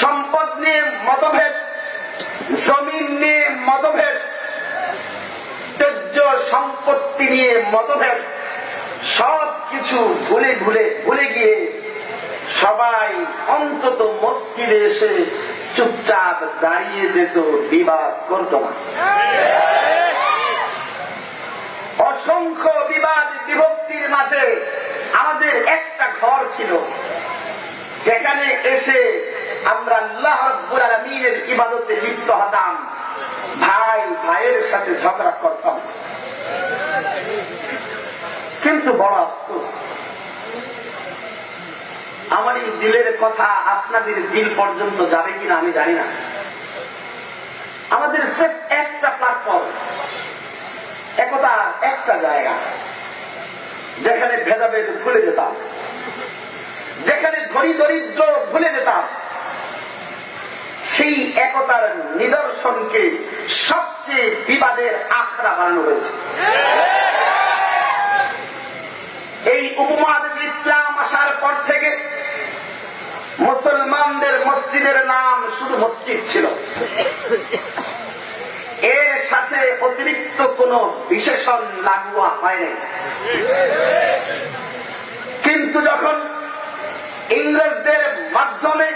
সম্পদ নিয়ে মতভেদ, জমিন নিয়ে মতভেদ সম্পত্তি নিয়ে মতভেদ সব কিছু ভুলে ভুলে ভুলে গিয়ে সবাই অন্তত মসজিদে এসে চুপচাপ দাঁড়িয়ে যেত, বিবাদ করত না। অসংখ্য বিবাদ বিভক্তির মাঝে আমাদের একটা ঘর ছিল, যেখানে এসে আমরা আল্লাহ রাব্বুল আলামিনের ইবাদতে লিপ্ত হতাম। ভাই, ভাইয়ের সাথে ঝগড়া করতাম। কিন্তু বড় আফসোস, আমার এই দিলের কথা আপনাদের দিল পর্যন্ত যাবে কিনা আমি জানি না। আমাদের সেফ একটা প্ল্যাটফর্ম একতা একটা জায়গা, যেখানে ভেদাভেদ ভুলে যেতাম, যেখানে ধরি দরিদ্র ভুলে যেতাম। সেই একতার নিদর্শনকে সবচেয়ে বিবাদের আখড়া বানানো হয়েছে। এই উপমহাদেশে ইসলাম আসার পর থেকে মুসলমানদের মসজিদের নাম শুধু মসজিদ ছিল। এর সাথে অতিরিক্ত কোন বিশেষণ লাগু হয়নি কিন্তু যখন ইংরেজদের মাধ্যমে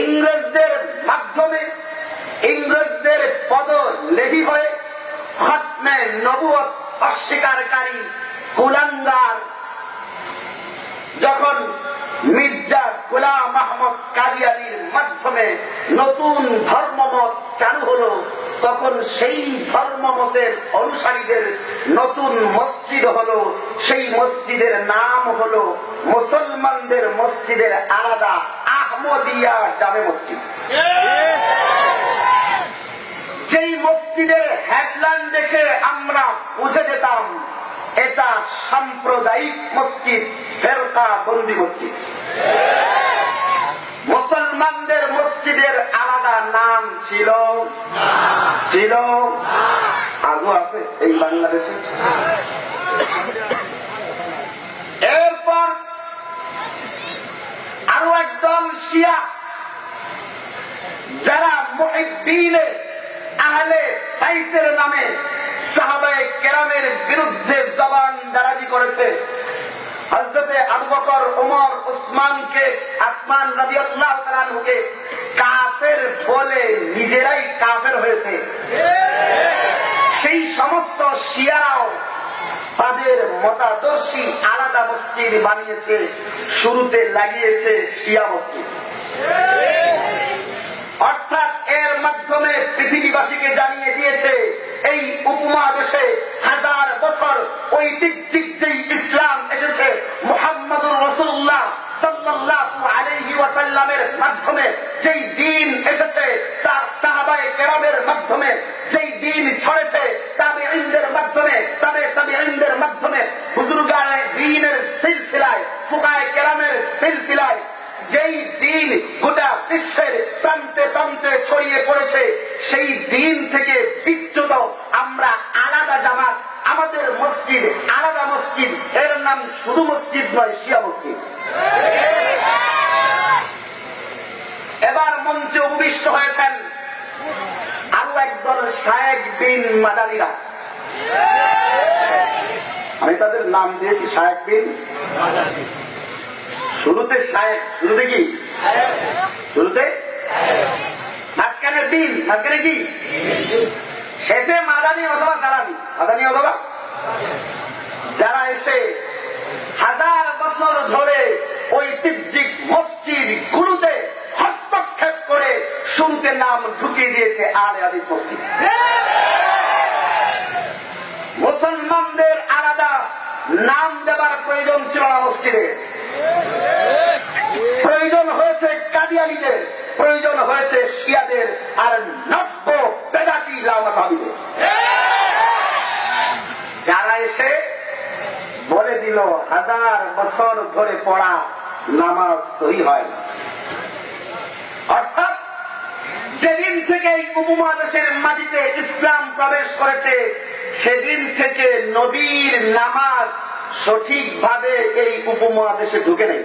ইংরেজদের মাধ্যমে, ইংরেজদের পদ লেহি হয়ে খতমে নবুয়ত অস্বীকারী কুলাঙ্গার যখন মির্জা গোলাম আহমদ কাদিয়ানির মাধ্যমে নতুন ধর্মমত চালু হলো, তখন সেই ধর্মমতের অনুসারীদের নতুন মসজিদ হলো। সেই মসজিদের নাম হলো মুসলমানদের মসজিদের আলাদা আহমদিয়া জামে মসজিদ। মসজিদের হেডলাইন দেখে আমরা বুঝে যেতাম, এটা সাম্প্রদায়িক মসজিদ, ফেরকা মসজিদ। মুসলমানদের মসজিদের আলাদা নাম ছিল ছিল আজও আছে এই বাংলাদেশে এরপর আরও একদল শিয়া, যারা মহিদ্দিনে আহলে বাইতের নামে সাহাবায়ে কেরামের বিরুদ্ধে জবান দারাজি করেছে। হজরতে আবু বকর ওমর উসমানকে, আসমান রবি আল্লাহ তালানহুকে কাফের বলে নিজেরাই কাফের হয়েছে। সেই সমস্ত শিয়ারাও তাদের মতাদর্শী আলাদা মসজিদ বানিয়েছে, শুরুতে লাগিয়েছে শিয়া মসজিদ। অর্থাৎ এর মাধ্যমে পৃথিবীবাসীকে জানিয়ে দিয়েছে, এই উপমহাদেশে হাজার বছর ঐতিহ্যিক যেই ইসলাম এসেছে, মোহাম্মদুর রসুল্লাহ তার সাহাবায়ে কেরামের মাধ্যমে যেই দিন ছড়েছে, তাবেঈনদের মাধ্যমে দ্বীনের সিলসিলায়, ফুকায়ে কেরামের সিলসিলায়, যেই দিন গোটা বিশ্বের প্রান্তে প্রান্তে ছড়িয়ে পড়েছে, সেই দিন থেকে বিচ্যুত আমরা আলাদা জামাত, আমাদের মসজিদ আলাদা মসজিদ। এর নাম শুধু মসজিদ নয়, শিয়া মসজিদ। এবার মঞ্চে উপবিষ্ট হয়েছেন আরও একদল শায়েক বিন মাদানিরা। নাম দিয়েছি শায়েক বিন। শুরুতে শায়েক শুরুতে কি? শুরুতে? মাঝখানে মাঝখানে কি? শেষে মাদানি অথবা মাদানি অথবা? যারা এসে হাজার বছর ধরে ঐতিহ্যিক মসজিদ গুরুতে হস্তক্ষেপ করে শুরুতে নাম ঢুকিয়ে দিয়েছে আলে আদিস মসজিদ। মুসলমানদের নাম দেবার প্রয়োজন ছিল না মসজিদে। প্রয়োজন হয়েছে কাদিয়ানিদের, প্রয়োজন হয়েছে শিয়াদের, আর নব্য বেদাতি লামাতাবিদের যারা এসে বলে দিল, হাজার বছর ধরে পড়া নামাজ সহি হয় অর্থাৎ, যেদিন থেকে এই উপমহাদেশের মাটিতে প্রবেশ করেছে সেদিন থেকে নবীর নামাজ সঠিকভাবে এই উপমহাদেশে ঢুকে নেই।